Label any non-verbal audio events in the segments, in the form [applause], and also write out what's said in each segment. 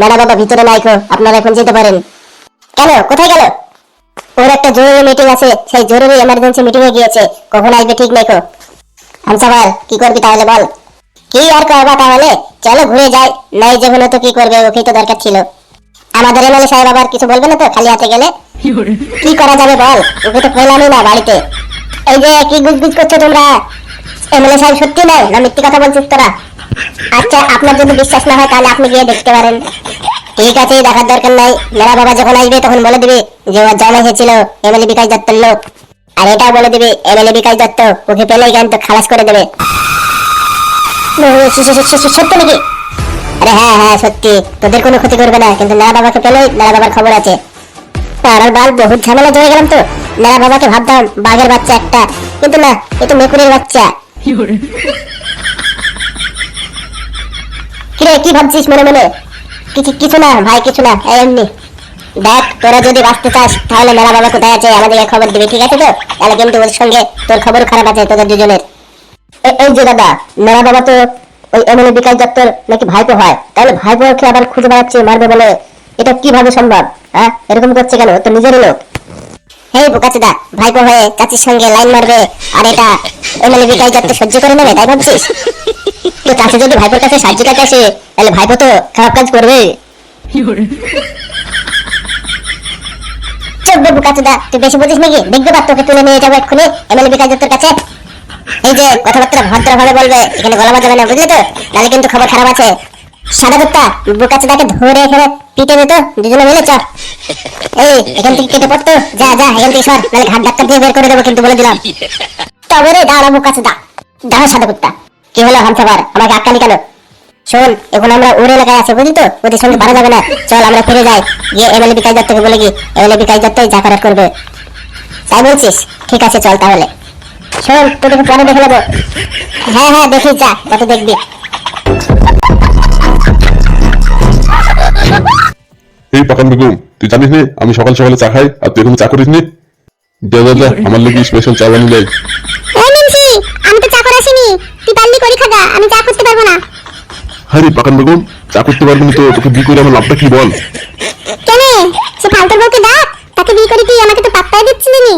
Madam বাবা ভিতরে নাইকো আপনারা এখন যেতে পারেন। কেন? কোথায় গেল? ওর একটা জরুরি মিটিং আছে সেই জরুরি এমার্জেন্সি মিটিং এ গিয়েছে। কখন আসবে ঠিক নেই আনসাবার কি করবি তাহলে বল। কি আর করবা তাহলে? চলো ঘুরে যাই। নাই যখন তো কি করবে ওকে তো দরকার ছিল। আমাদের এমএলএ সাহেব আবার কিছু বলবে না তো খালি হাতে গেলে? কি করা যাবে বল? ওকে তো পেলামই না বাড়িতে। এই যে কি গুজগুজ করছ তোমরা? এমএলএ সাহেব সত্যি না, মিথ্যে কথা বলছিস তোরা? আচ্ছা আপনার যদি বিশ্বাস না হয়, তাহলে আপনি গিয়ে দেখতে পারেন। ঠিক আছে, দেখার দরকার নাই। বাবা যখন আসবে, তখন বলে দিবি যে ওর এমএলএ বিকাশ লোক। আর এটাও বলে দিবি, এমএলএ বিকাশ দত্ত ওকে পেলেই কিন্তু খালাস করে দেবে। সত্যি নাকি? আরে হ্যাঁ হ্যাঁ সত্যি। তোদের কোনো ক্ষতি করবে না, কিন্তু নারা বাবাকে পেলেই নারা বাবার খবর আছে। আর বাল, বহুত ঝামেলা গেলাম তো। বাবাকে ভাবতাম, বাঘের বাচ্চা একটা। কিন্তু না, এ তো মেকুরের বাচ্চা। কিরে কি ভাবছিস মনে মনে? কিছু কিছু না, ভাই, কিছু না এমনি। দেখ, তোরা যদি বাঁচতে চাস, তাহলে মেলা বাবা কোথায় আছে খবর দিবি, ঠিক আছে তো? তাহলে কিন্তু ওর সঙ্গে তোর খবর খারাপ আছে, তোদের দুজনের। এই যে দাদা, মেলা বাবা তো ওই এমএলএ বিকাশ দত্তর নাকি ভাইপো হয়। তাহলে ভাইপোকে আবার খুঁজে বেড়াচ্ছে, মারবে বলে। এটা কীভাবে সম্ভব হ্যাঁ? এরকম করছে কেন? তো নিজেরই লোক। হেই বোকাচুদা, ভাইপো হয়ে চাচির সঙ্গে লাইন মারবে, আর এটা এমএলএ বিকাশ দত্ত সহ্য করে নেবে, তাই ভাবছিস? তো চাচি যদি ভাইপোর কাছে সাহায্য চাইতে আসে, তাহলে ভাইপো তো খারাপ কাজ করবে। চোদ্দ বোকাচুদা, তুই বেশি বুঝিস নাকি? দেখবে পার তোকে তুলে নিয়ে যাব এক্ষুনি এমএলএ বিকাশ দত্তর কাছে। এই যে, কথাবার্তা ভদ্রভাবে বলবে, এখানে গলা বাজাবে না, বুঝলি তো? তাহলে কিন্তু খবর খারাপ আছে। সাদা কুত্তা বোকাচুদাকে ধরে এখানে পিটে দিত, দুজনে মিলে চল। এই, এখান থেকে কেটে পড়তো? যা যা, এখান থেকে সর, নাহলে ঘাট ডাক্তার দিয়ে বের করে দেবো কিন্তু বলে দিলাম। তবে রে, দাঁড়া বোকাচুদা দাঁড়া সাদা কুত্তা কি হলো হামসাবার আমাকে আটকালি কেন? শোন, এখন আমরা ওর এলাকায় আছি, বুঝলি তো? ওদের সঙ্গে পারা যাবে না। চল, আমরা ফিরে যাই। গিয়ে এমএলএ বিকাশ দত্তকে বলে কি এমএলএ বিকাশ দত্তই যা করার করবে। তাই বলছিস? ঠিক আছে, চল তাহলে। শোন তোদেরকে পরে দেখে নেব। হ্যাঁ হ্যাঁ দেখি যা কত দেখবি। এই পাকান বেগম তুই জানিস নি আমি সকাল সকালে চা খাই আর তুই এখন চা করিস নি দে দে দে আমার লেগে স্পেশাল চা বানিয়ে দেয় এই মিনসি আমি তো চা করে আসিনি। তুই পারলি করি খাগা আমি চা করতে পারব না। আরে পাকান বেগম চা করতে পারবি না তো তোকে বিয়ে করে আমার লাভটা কি বল? কেন সে ফালতুর বউকে ডাক তাকে বিয়ে করে তুই আমাকে তো পাত্তাই দিচ্ছিলি নি।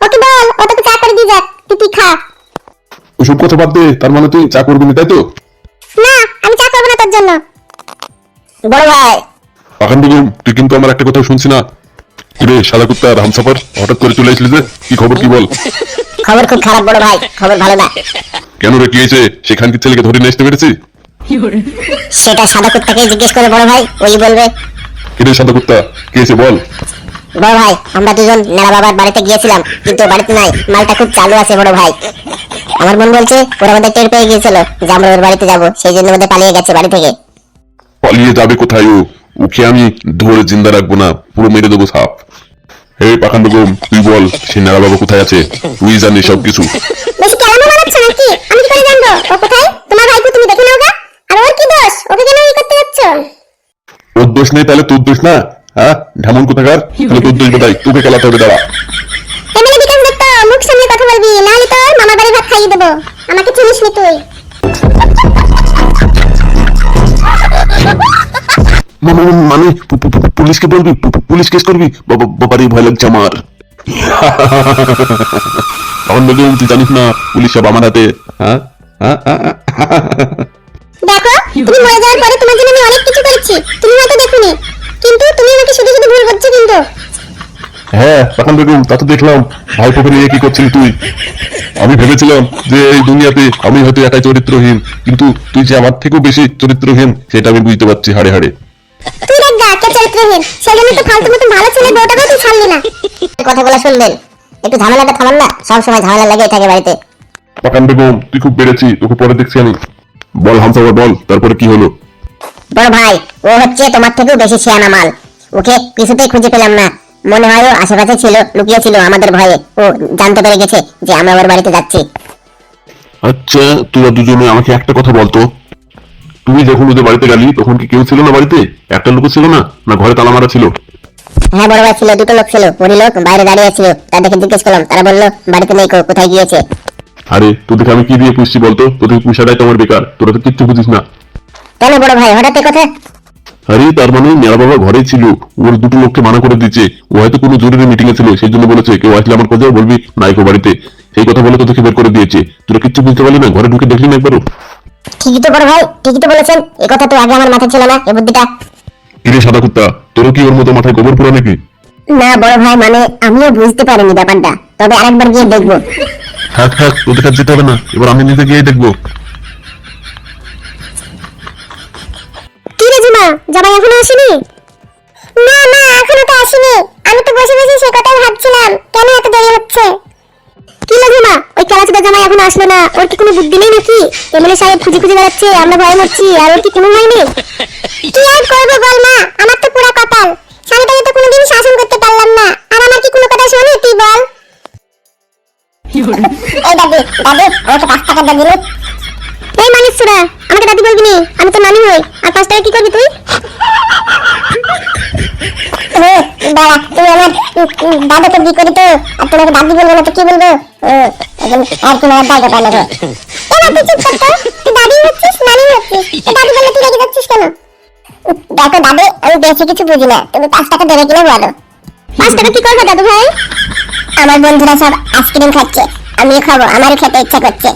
ওকে বল ও তোকে চা করে দিয়ে যাক তুই তুই খা? ওসব কথা বাদ দে তার মানে তুই চা করবি না তাই তো? না আমি চা করব না তোর জন্য। বড় ভাই পাকান বেগম তুই কিন্তু আমার একটা কথা শুনছি না। রে সাদা কুত্তা আর হামসাফার হঠাৎ করে চলে আসলি যে? কি খবর কি বল? খবর খুব খারাপ বড় ভাই খবর ভালো না। কেন রে কি হয়েছে? ছেলেকে ধরে নিয়ে আসতে পেরেছি? সেটা সাদা কুত্তাকে জিজ্ঞেস করে বড় ভাই ওই বলবে। কিরে সাদা কুত্তা কি হয়েছে বল? বড় ভাই আমরা দুজন বাবার বাড়িতে গিয়েছিলাম কিন্তু বাড়িতে নাই মালটা খুব চালু আছে বড় ভাই। আমার বোন বলছে ওরা আমাদের টের পেয়ে গিয়েছিল যে আমরা ওর বাড়িতে যাব সেই জন্য আমাদের পালিয়ে গেছে বাড়ি থেকে। পালিয়ে যাবে কোথায় ও? ওকে আমি ধরে জিন্দা রাখব না পুরো মেরে দেবো সাপ। এই পাখান বেগম তুই বল সে নারা বাবা কোথায় আছে? তুই জানিস সব কিছু বেশি কেলামো বানাচ্ছ নাকি? আমি কি করে জানব? ও কোথায়? তোমার ভাইকে তুমি দেখে নাও গা। আর ওর কি দোষ? ওকে কেন ই করতে যাচ্ছ? ওর দোষ নেই তাহলে তোর দোষ না? হ্যাঁ? ঢামন কোথাকার? তাহলে তোর দোষ বোধহয় তোকে খেলাতে হবে দাঁড়া। এমএলএ বিকাশ দত্ত মুখ সামনে কথা বলবি। নাহলে তোর মামার বাড়ি ভাত খাইয়ে দেবো। আমাকে চিনিস নি তুই। মানে পুলিশকে বলবি? পুলিশ কেস করবি? বাবা বাবারই ভয় লাগছে আমার। [laughs] তখন বেগম তুই জানিস না পুলিশ সব আমার হাতে। হ্যাঁ? হ্যাঁ? হ্যাঁ, হ্যাঁ। দেখো তুমি মরে যাওয়ার পরে তোমার জন্য আমি অনেক কিছু করেছি। তুমি হয়তো দেখোনি। কিন্তু তুমি আমাকে শুধু শুধু ভুল করছ কিন্তু। হ্যাঁ তখন বেগম তা তো দেখলাম ভাই পোকে নিয়ে কি করছিলি তুই? আমি ভেবেছিলাম যে এই দুনিয়াতে আমি হয়তো একাই চরিত্রহীন কিন্তু তুই যে আমার থেকেও বেশি চরিত্রহীন সেটা আমি বুঝতে পারছি হাড়ে হাড়ে। তুই দেখ গা কে চরিত্রহীন। সেই জন্য তো ফালতু মতো ভালো ছেলে বউটাকে তুই ছাড়লি না। কথাগুলো শুনলেন একটু ঝামেলাটা থামান না সব সময় ঝামেলা লেগেই থাকে বাড়িতে। পাকান বেগম তুই খুব বেড়েছি তোকে পরে দেখছি আমি। বল হামসাবার বল তারপরে কি হলো? বড় ভাই ও হচ্ছে তোমার থেকেও বেশি শিয়ানা মাল। ওকে কিছুতেই খুঁজে পেলাম না। মনে হয় ও আশেপাশে ছিল লুকিয়ে ছিল আমাদের ভয়ে। ও জানতে পেরে গেছে যে আমরা ওর বাড়িতে যাচ্ছি। আচ্ছা তোরা দুজনে আমাকে একটা কথা বলতো। তুমি যখন ওদের বাড়িতে গেলি তখন কি কেউ ছিল না বাড়িতে? একটা লোক ছিল না? না ঘরে তালা মারা ছিল? হ্যাঁ বড় ভাই ছিল দুটো লোক ছিল। ওরই লোক বাইরে দাঁড়িয়ে ছিল। তাদেরকে জিজ্ঞেস করলাম তারা বলল বাড়িতে নেই কোথায় গিয়েছে? আরে তোদেরকে আমি কি দিয়ে পুষছি বলতো? তোদের পুষাটাই তোমার বেকার তোরা তো কিচ্ছু বুঝিস না। কেন বড় ভাই হঠাৎ কথা? আরে তার মানে মেরা বাবা ঘরেই ছিল। ওর দুটো লোককে মানা করে দিচ্ছে ও হয়তো কোনো জরুরি মিটিং এ ছিল সেই জন্য বলেছে কেউ আসলে আমার কথা বলবি নাইকো বাড়িতে। সেই কথা বলে তোদেরকে বের করে দিয়েছে। তোরা কিচ্ছু বুঝতে পারলি না? ঘরে ঢুকে দেখলি না একবারও? ঠিকই তো বড় ভাই ঠিকই তো বলেছেন। এই কথা তো আগে আমার মাথায় ছিল না এই বুদ্ধিটা। কিরে সাদা কুত্তা তোরও কি ওর মতো মাথায় গোবর পুরা নাকি? না বড় ভাই মানে আমিও বুঝতে পারিনি ব্যাপারটা। তবে আরেকবার গিয়ে দেখব। থাক থাক তোদের কাছে যেতে হবে না। এবার আমি নিজে গিয়ে দেখব। কি রে জিমা জামাই এখনও আসেনি? না মা এখনও তো আসেনি। আমি তো বসে বসে সে কথাই ভাবছিলাম কেন এত দেরি হচ্ছে? খেলাচোদা জামাই এখনও আসলো না। ওর কি কোনো বুদ্ধি নেই নাকি? এমএলএ সাহেব খুঁজে খুঁজে বেড়াচ্ছে আমরা ভয় মরছি আর ওর কি কোনো হয়নি কি আর করব বল মা? আমার তো পুরা কপাল। স্বামীটাকে তো কোনোদিন শাসন করতে পারলাম না। আর আমার কি কোনো কথা শুনি তুই বল? এই দাদি দাদি ওকে পাঁচ টাকা দাদি এই মানিসুরা আমাকে দাদি বলবি নি? আমি তো নানি হই। আর পাঁচ টাকা কি করবি তুই? আমার দাদাকে করি তো দাদি বলব না কি বলব? আর দাদা যাচ্ছিস কেন? দেখো আমি বেশি কিছু বুঝি না। তুমি পাঁচ টাকা দেবে কিনা বলো। পাঁচ টাকা কি করবে দাদু ভাই আমার বন্ধুরা সব আইসক্রিম খাচ্ছে। আমিও খাব, আমারও খেতে ইচ্ছা করছে।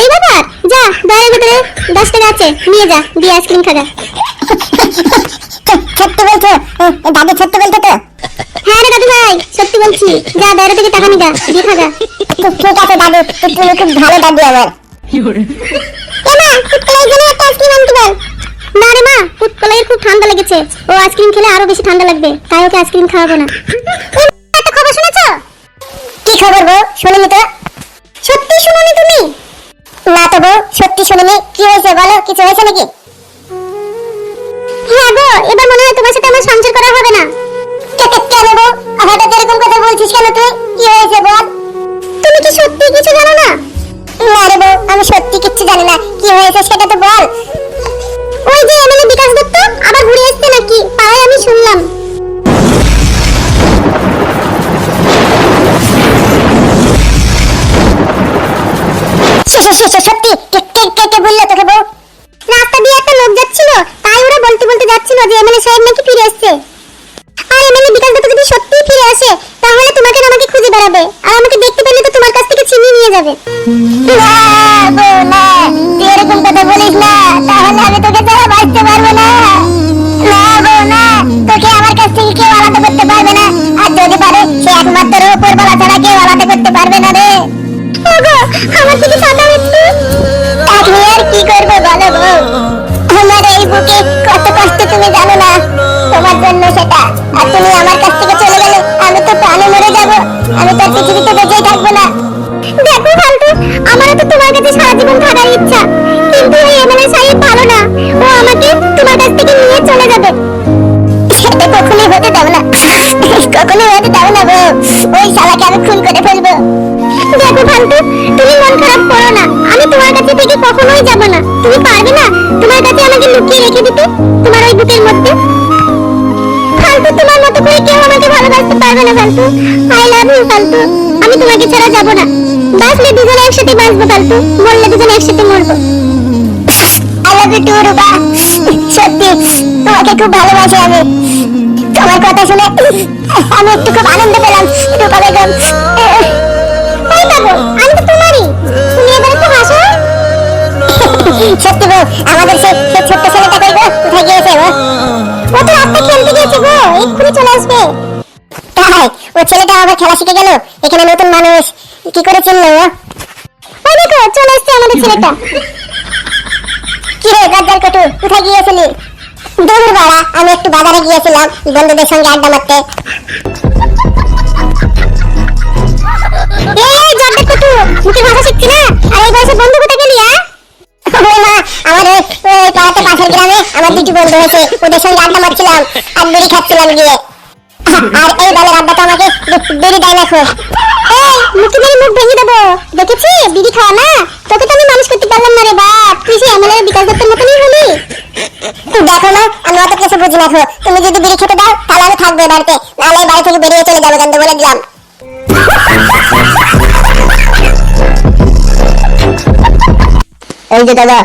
এই ব্যাপার যা দয়ের ভিতরে দশ টাকা আছে নিয়ে যা দিয়ে আইসক্রিম খাগা সত্যি বলছো? দাদু সত্যি বলছো তো? হ্যাঁ রে দাদু ভাই সত্যি বলছি। যা দয়ের থেকে টাকা নিগা দিয়ে খাগা ঠিক আছে দাদু তুমি খুব ভালো দাদু আমার এমা ফুটকলাইয়ের জন্য একটা আইসক্রিম আনতে বল। না রে মা ফুটকলাইয়ের খুব ঠান্ডা লেগেছে। ও আইসক্রিম খেলে আরও বেশি ঠান্ডা লাগবে তাই ওকে আইসক্রিম খাওয়াবো না। একটা খবর শুনেছো কি খবর বউ শুনিনি তো? সত্যি শুনুনি তুমি? না তো বউ, সত্যি শুনিনি। কি হয়েছে বলো, কিছু হয়েছে নাকি? হ্যাঁ গো, এবার মনে হয় তোমার সাথে আমার সংসার করা হবে না। কেন বউ, হঠাৎ এরকম কথা বলছিস কেন তুই? কি হয়েছে বল? তুমি কি সত্যি কিছু জানো না? না রে বউ, আমি সত্যি কিচ্ছু জানি না। কি হয়েছে সেটা তো বল। ওই যে এমএলএ বিকাশ দত্ত, আবার ঘুরে এসছে নাকি? তাই আমি শুনলাম। সত্যি কে কে কে কে বলল তোকে বউ? রাস্তা দিয়ে একটা লোক যাচ্ছিল তাই ওরা বলতে বলতে যাচ্ছিল যে এমএলএ সাহেব নাকি ফিরে এসেছে। আর এমএলএ বিকাশ যদি সত্যি ফিরে আসে তাহলে তোমাকে আমাকে খুঁজে বেড়াবে আর আমাকে দেখতে পেলে তো তোমার কাছ থেকে ছিনিয়ে নিয়ে যাবে। না বউ না তুই এরকম কথা বলিস না তাহলে আমি তোকে ছাড়া বাঁচতে পারব না। না বউ না তোকে আমার কাছ থেকে কেউ আলাদা করতে পারবে না আর যদি পারে সে একমাত্র উপরবেলা ছাড়া কেউ আলাদা করতে পারবে না রে। ওগো আমার থেকে আমার কত কষ্ট তুমি জানো না? তোমার জন্য সেটা। আর তুমি আমার কাছ থেকে চলে গেলে আমি তো প্রাণে মরে যাব। আমি তো পৃথিবীতে বেঁচেই থাকব না। দেখো ফালতু, আমারও তো তোমার কাছে সারা জীবন থাকার ইচ্ছা। কিন্তু ওই এমএলএ সাহেব ভালো না। ও আমাকে তোমার কাছ থেকে নিয়ে চলে যাবে। সেটা কখনোই হতে দেব না। কখনোই হতে দেব না বউ ওই শালাকে আমি খুন করে ফেলব। দেখো ফালতু, তুমি মন খারাপ করো না। আমি তোমার কাছে থেকে কখনোই যাব লুকিয়ে রেখে দিতে তোমার ওই বুকের মধ্যে। ফালতু, তোমার মতো করে কেউ আমাকে ভালোবাসতে পারবে না, ফালতু। আই লাভ ইউ, ফালতু। আমি তোমাকে ছাড়া যাব না। বাঁচলে দুজনে একসাথে বাঁচবো, ফালতু। মরলে দুজনে একসাথে মরবো। I love you too Rupa. সত্যি, তোমাকে খুব ভালোবাসি আমি। তোমার কথা শুনে আমি একটু খুব আনন্দ পেলাম, রূপা বেগম। এই বাবু, আমি সত্যি গো, আমাদের সে ছোট্ট ছেলেটা গো? কোথায় গিয়েছে গো? ও তো রাস্তা খেলতে গিয়েছে গো, এক্ষুনি চলে আসবে। তাই ও ছেলেটা আবার খেলা শিখে গেল? এখানে নতুন মানুষ, কি করে চিনলো ও? দেখো, চলে এসছে আমাদের ছেলেটা। কি রে গাজ্জাল কটু, কোথায় গিয়েছিলি? দূর বাড়া, আমি একটু বাজারে গিয়েছিলাম, বন্ধুদের সঙ্গে আড্ডা মারতে। এই জর্দা কটু, মুখে ভাষা শিখছি না? আর এই বয়সে বন্ধু আমার দুটি বন্ধু হয়েছে, ওদের সঙ্গে আড্ডা মারছিলাম, আর বিড়ি খাচ্ছিলাম গিয়ে। আর এই দলের আড্ডা তো আমাকে বিড়ি দেয় না মুখে মেরে মুখ ভেঙে দেবো। দেখেছি, বিড়ি খাওয়া না। তোকে তো আমি মানুষ করতে পারলাম না রে বাপ। তুই সে এমএলএ বিকাশ দত্তের মতনই হলি। দেখো না, আমি অত কিছু বুঝি না তুমি যদি বিড়ি খেতে দাও, তাহলে আমি থাকব বাড়িতে। নাহলে বাড়ি থেকে বেরিয়ে চলে যাব কিন্তু বলে দিলাম। এই যে দাদা